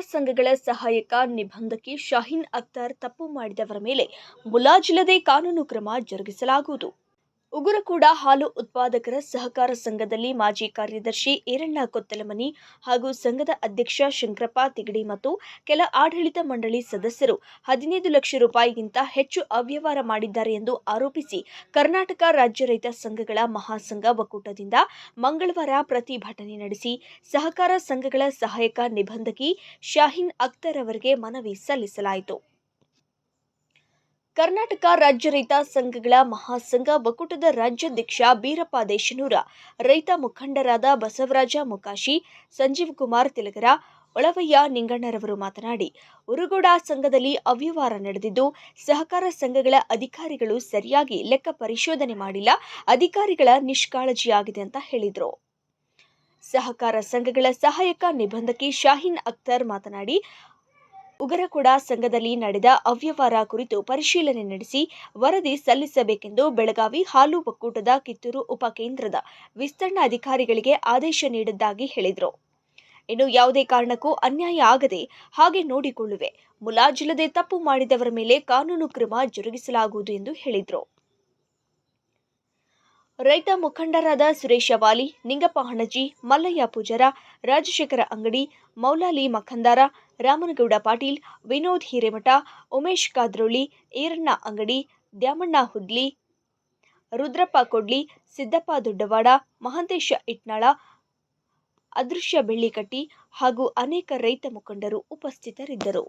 ಸಂಘಗಳ ಸಹಾಯಕ ನಿಬಂಧಕಿ ಶಾಹೀನ್ ಅಖ್ತರ್ ತಪ್ಪು ಮಾಡಿದವರ ಮೇಲೆ ಮುಲಾಜಿಲ್ಲದೆ ಕಾನೂನು ಕ್ರಮ ಜರುಗಿಸಲಾಗುವುದು. ಉಗುರಕೂಡ ಹಾಲು ಉತ್ಪಾದಕರ ಸಹಕಾರ ಸಂಘದಲ್ಲಿ ಮಾಜಿ ಕಾರ್ಯದರ್ಶಿ ಏರಣ್ಣ ಕೊತ್ತಲಮನಿ ಹಾಗೂ ಸಂಘದ ಅಧ್ಯಕ್ಷ ಶಂಕರಪ್ಪ ತಿಗಡಿ ಮತ್ತು ಕೆಲ ಆಡಳಿತ ಮಂಡಳಿ ಸದಸ್ಯರು ಹದಿನೈದು ಲಕ್ಷ ರೂಪಾಯಿಗಿಂತ ಹೆಚ್ಚು ಅವ್ಯವಹಾರ ಮಾಡಿದ್ದಾರೆ ಎಂದು ಆರೋಪಿಸಿ ಕರ್ನಾಟಕ ರಾಜ್ಯ ರೈತ ಸಂಘಗಳ ಮಹಾಸಂಘ ಒಕ್ಕೂಟದಿಂದ ಮಂಗಳವಾರ ಪ್ರತಿಭಟನೆ ನಡೆಸಿ ಸಹಕಾರ ಸಂಘಗಳ ಸಹಾಯಕ ನಿಬಂಧಕಿ ಶಾಹೀನ್ ಅಖ್ತರ್ ಅವರಿಗೆ ಮನವಿ ಸಲ್ಲಿಸಲಾಯಿತು. ಕರ್ನಾಟಕ ರಾಜ್ಯ ರೈತ ಸಂಘಗಳ ಮಹಾಸಂಘ ಒಕ್ಕೂಟದ ರಾಜ್ಯಾಧ್ಯಕ್ಷ ಬೀರಪ್ಪ ದೇಶನೂರ, ರೈತ ಮುಖಂಡರಾದ ಬಸವರಾಜ ಮುಕಾಶಿ, ಸಂಜೀವ್ ಕುಮಾರ್ ತಿಲಗರ ಒಳವಯ್ಯ ನಿಂಗಣ್ಣರವರು ಮಾತನಾಡಿ, ಉರುಗೋಡ ಸಂಘದಲ್ಲಿ ಅವ್ಯವಹಾರ ನಡೆದಿದ್ದು, ಸಹಕಾರ ಸಂಘಗಳ ಅಧಿಕಾರಿಗಳು ಸರಿಯಾಗಿ ಲೆಕ್ಕ ಪರಿಶೋಧನೆ ಮಾಡಿಲ್ಲ, ಅಧಿಕಾರಿಗಳ ನಿಷ್ಕಾಳಜಿಯಾಗಿದೆ ಅಂತ ಹೇಳಿದರು. ಸಹಕಾರ ಸಂಘಗಳ ಸಹಾಯಕ ನಿಬಂಧಕಿ ಶಾಹೀನ್ ಅಖ್ತರ್ ಮಾತನಾಡಿ ಉಗರಕೊಡ ಸಂಘದಲ್ಲಿ ನಡೆದ ಅವ್ಯವಹಾರ ಕುರಿತು ಪರಿಶೀಲನೆ ನಡೆಸಿ ವರದಿ ಸಲ್ಲಿಸಬೇಕೆಂದು ಬೆಳಗಾವಿ ಹಾಲು ಒಕ್ಕೂಟದ ಕಿತ್ತೂರು ಉಪಕೇಂದ್ರದ ವಿಸ್ತರಣಾಧಿಕಾರಿಗಳಿಗೆ ಆದೇಶ ನೀಡಿದ್ದಾಗಿ ಹೇಳಿದರು. ಇನ್ನು ಯಾವುದೇ ಕಾರಣಕ್ಕೂ ಅನ್ಯಾಯ ಆಗದೆ ಹಾಗೆ ನೋಡಿಕೊಳ್ಳುವೆ. ಮುಲಾಜಿಲ್ಲದೆ ತಪ್ಪು ಮಾಡಿದವರ ಮೇಲೆ ಕಾನೂನು ಕ್ರಮ ಜರುಗಿಸಲಾಗುವುದು ಎಂದು ಹೇಳಿದರು. ರೈತ ಮುಖಂಡರಾದ ಸುರೇಶ ವಾಲಿ ನಿಂಗಪ್ಪ ಹಣಜಿ ಮಲ್ಲಯ್ಯ ಪೂಜಾರ, ರಾಜಶೇಖರ ಅಂಗಡಿ, ಮೌಲಾಲಿ ಮಖಂದಾರ, ರಾಮನಗೌಡ ಪಾಟೀಲ್, ವಿನೋದ್ ಹಿರೇಮಠ, ಉಮೇಶ್ ಕಾದ್ರೋಳಿ, ಈರಣ್ಣ ಅಂಗಡಿ, ದ್ಯಾಮಣ್ಣ ಹುದ್ಲಿ ರುದ್ರಪ್ಪ ಕೊಡ್ಲಿ, ಸಿದ್ದಪ್ಪ ದೊಡ್ಡವಾಡ, ಮಹಾಂತೇಶ ಇಟ್ನಾಳ, ಅದೃಶ್ಯ ಬೆಳ್ಳಿಕಟ್ಟಿ ಹಾಗೂ ಅನೇಕ ರೈತ ಮುಖಂಡರು ಉಪಸ್ಥಿತರಿದ್ದರು.